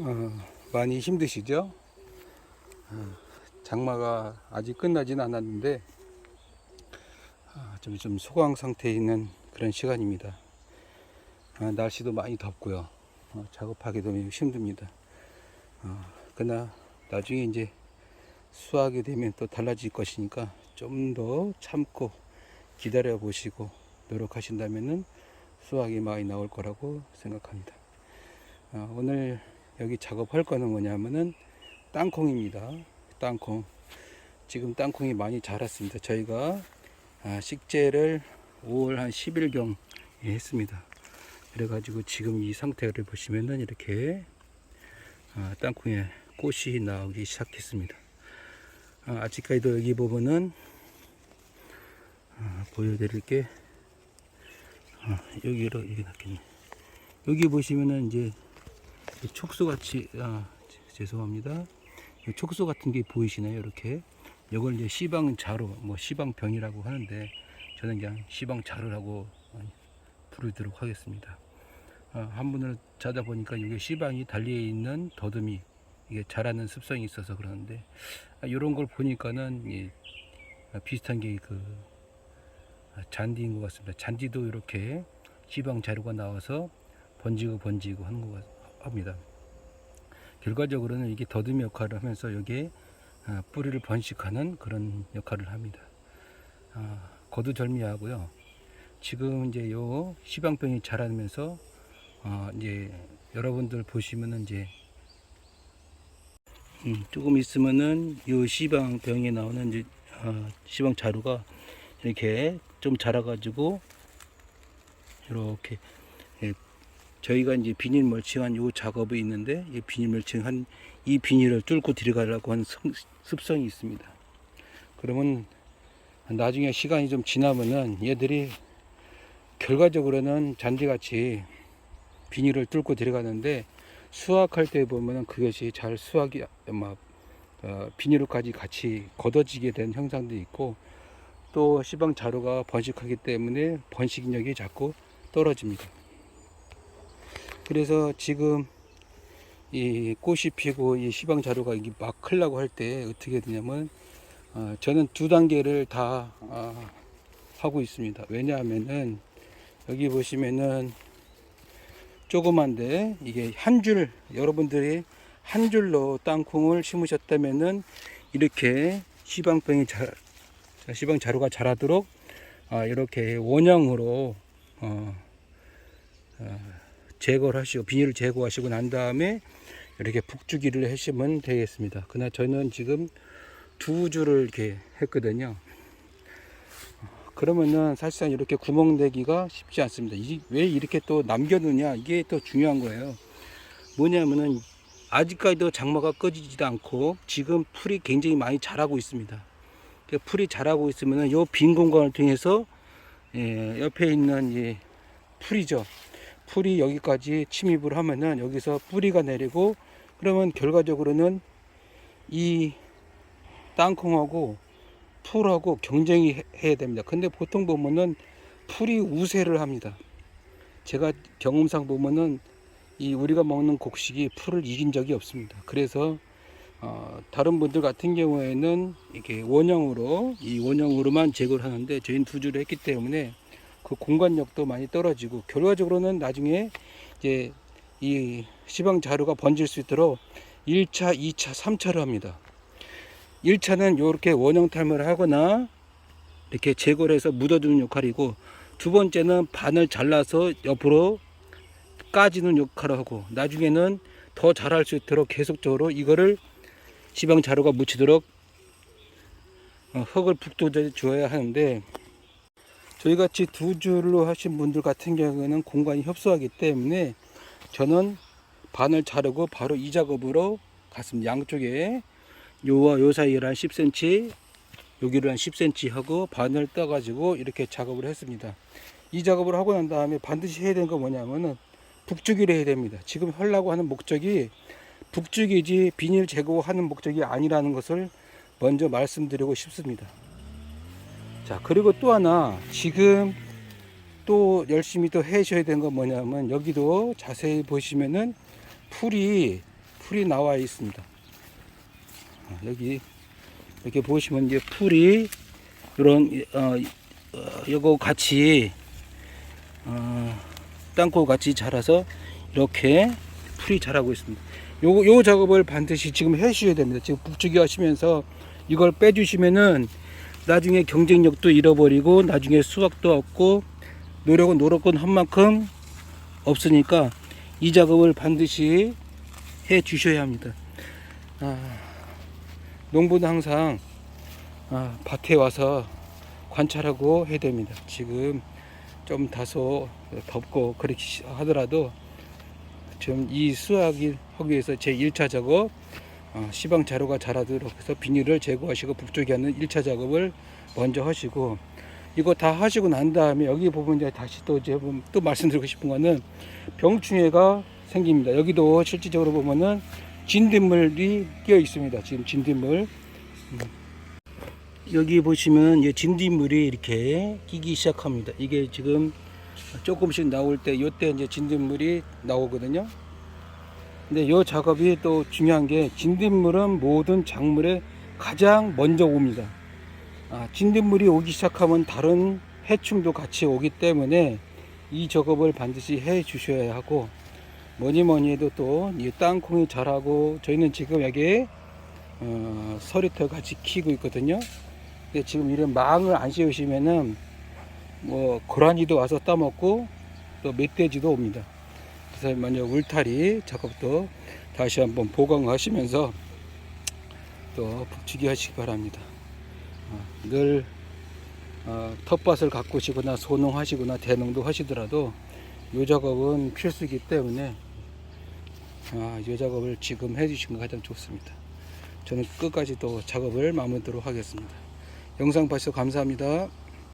어, 많이 힘드시죠? 어, 장마가 아직 끝나진 않았는데 아, 좀, 좀 소강 상태에 있는 그런 시간입니다. 아, 날씨도 많이 덥고요. 어, 작업하기도 힘듭니다. 어, 그러나 나중에 이제 수확이 되면 또 달라질 것이니까 좀 더 참고 기다려 보시고 노력하신다면은 수확이 많이 나올 거라고 생각합니다. 어, 오늘 여기 작업할 거는 뭐냐면은 땅콩입니다. 땅콩. 지금 땅콩이 많이 자랐습니다. 저희가 아, 식재를 5월 한 10일경 했습니다. 그래가지고 지금 이 상태를 보시면은 이렇게 아, 땅콩에 꽃이 나오기 시작했습니다. 아, 아직까지도 여기 부분은 아, 보여드릴게 아, 여기로 이게 낫겠네. 여기 보시면은 이제 이 촉수 같이 아 죄- 죄송합니다. 이 촉수 같은 게 보이시나요? 이렇게 이걸 이제 시방 자루 뭐 시방 병이라고 하는데 저는 그냥 시방 자루라고 부르도록 하겠습니다. 아, 한 분을 자다 보니까 이게 시방이 달려 있는 더듬이 이게 자라는 습성이 있어서 그러는데 아, 이런 걸 보니까는 이, 아, 비슷한 게그 잔디인 것 같습니다. 잔디도 이렇게 시방 자루가 나와서 번지고 번지고 하는 것 같- 합니다. 결과적으로는 이게 더듬이 역할을 하면서 여기에 아, 뿌리를 번식하는 그런 역할을 합니다. 아, 거두절미하고요. 지금 이제 요 시방병이 자라면서 아, 이제 여러분들 보시면은 이제 음, 조금 있으면은 요 시방병에 나오는 이제 아, 시방 자루가 이렇게 좀 자라가지고 이렇게 예, 저희가 이제 비닐 멀칭한 요 작업이 있는데 이 비닐 멀칭한 이 비닐을 뚫고 들어가려고 하는 성- 습성이 있습니다. 그러면 나중에 시간이 좀 지나면은 얘들이 결과적으로는 잔디같이 비닐을 뚫고 들어가는데 수확할 때 보면은 그것이 잘 수확이 막 어, 비닐까지 같이 걷어지게 된 형상도 있고 또 시방 자루가 번식하기 때문에 번식력이 자꾸 떨어집니다. 그래서 지금 이 꽃이 피고 이 시방 자루가 이게 막 클라고 할 때 어떻게 되냐면 어, 저는 두 단계를 다 아, 하고 있습니다. 왜냐하면은 여기 보시면은 조그만데 이게 한 줄 여러분들이 한 줄로 땅콩을 심으셨다면은 이렇게 시방병이 자, 자, 시방 자루가 자라도록 아, 이렇게 원형으로 어, 어, 제거를 하시고 비닐을 제거하시고 난 다음에 이렇게 북주기를 하시면 되겠습니다. 그러나 저는 지금 두 줄을 이렇게 했거든요. 그러면은 사실상 이렇게 구멍 내기가 쉽지 않습니다. 이, 왜 이렇게 또 남겨두냐 이게 또 중요한 거예요. 뭐냐면은 아직까지도 장마가 꺼지지도 않고 지금 풀이 굉장히 많이 자라고 있습니다. 그 풀이 자라고 있으면은 요 빈 공간을 통해서 예, 옆에 있는 이 풀이죠. 풀이 여기까지 침입을 하면은 여기서 뿌리가 내리고 그러면 결과적으로는 이 땅콩하고 풀하고 경쟁이 해- 해야 됩니다. 근데 보통 보면은 풀이 우세를 합니다. 제가 경험상 보면은 이 우리가 먹는 곡식이 풀을 이긴 적이 없습니다. 그래서 어, 다른 분들 같은 경우에는 이게 원형으로 이 원형으로만 제거를 하는데 저희는 두 줄을 했기 때문에 그 공간력도 많이 떨어지고 결과적으로는 나중에 이제 이 시방 자루가 번질 수 있도록 1차, 2차, 3차를 합니다. 1차는 이렇게 원형 탈모를 하거나 이렇게 제거를 해서 묻어두는 역할이고 두 번째는 반을 잘라서 옆으로 까지는 역할을 하고 나중에는 더 잘할 수 있도록 계속적으로 이거를 시방 자루가 묻히도록 어, 흙을 북돋아 주어야 하는데 저희 같이 두 줄로 하신 분들 같은 경우에는 공간이 협소하기 때문에 저는 반을 자르고 바로 이 작업으로 갔습니다. 양쪽에 요와 요 사이를 한 10cm, 여기를 한 10cm 하고 반을 떠가지고 이렇게 작업을 했습니다. 이 작업을 하고 난 다음에 반드시 해야 되는 건 뭐냐면은 북주기를 해야 됩니다. 지금 하려고 하는 목적이 북주기지 비닐 제거하는 목적이 아니라는 것을 먼저 말씀드리고 싶습니다. 자, 그리고 또 하나 지금 또 열심히 또 해셔야 되는 건 뭐냐면 여기도 자세히 보시면은 풀이 풀이 나와 있습니다. 아, 여기 이렇게 보시면 이제 풀이 이런 어, 어 요거 같이 어, 땅콩 같이 자라서 이렇게 풀이 자라고 있습니다. 요, 요 작업을 반드시 지금 해 주셔야 됩니다. 지금 북주기 하시면서 이걸 빼주시면은 나중에 경쟁력도 잃어버리고 나중에 수확도 없고 노력은 노력은 한 만큼 없으니까 이 작업을 반드시 해 주셔야 합니다. 아, 농부는 항상 아, 밭에 와서 관찰하고 해야 됩니다. 지금 좀 다소 덥고 그렇게 하더라도 지금 이 수확이 하기 위해서 제 1차 작업 어, 시방 자루가 자라도록 해서 비닐을 제거하시고 북쪽에 하는 1차 작업을 먼저 하시고 이거 다 하시고 난 다음에 여기 보면 이제 다시 또 이제 또 말씀드리고 싶은 거는 병충해가 생깁니다. 여기도 실질적으로 보면은 진딧물이 끼어 있습니다. 지금 진딧물 음. 여기 보시면 이제 진딧물이 이렇게 끼기 시작합니다. 이게 지금 조금씩 나올 때 요때 이제 진딧물이 나오거든요. 근데 이 작업이 또 중요한 게 진딧물은 모든 작물에 가장 먼저 옵니다. 아, 진딧물이 오기 시작하면 다른 해충도 같이 오기 때문에 이 작업을 반드시 해 주셔야 하고 뭐니 뭐니 해도 또 이 땅콩이 자라고 저희는 지금 여기 어, 서리터 같이 키우고 있거든요. 근데 지금 이런 망을 안 씌우시면은 뭐 고라니도 와서 따먹고 또 멧돼지도 옵니다. 그래서 먼저 울타리 작업도 다시 한번 보강하시면서 또 북치기 하시기 바랍니다. 어, 늘 어, 텃밭을 가꾸시거나 소농하시거나 대농도 하시더라도 이 작업은 필수이기 때문에 아, 이 작업을 지금 해주신 게 가장 좋습니다. 저는 끝까지 또 작업을 마무리하도록 하겠습니다. 영상 봐주셔서 감사합니다.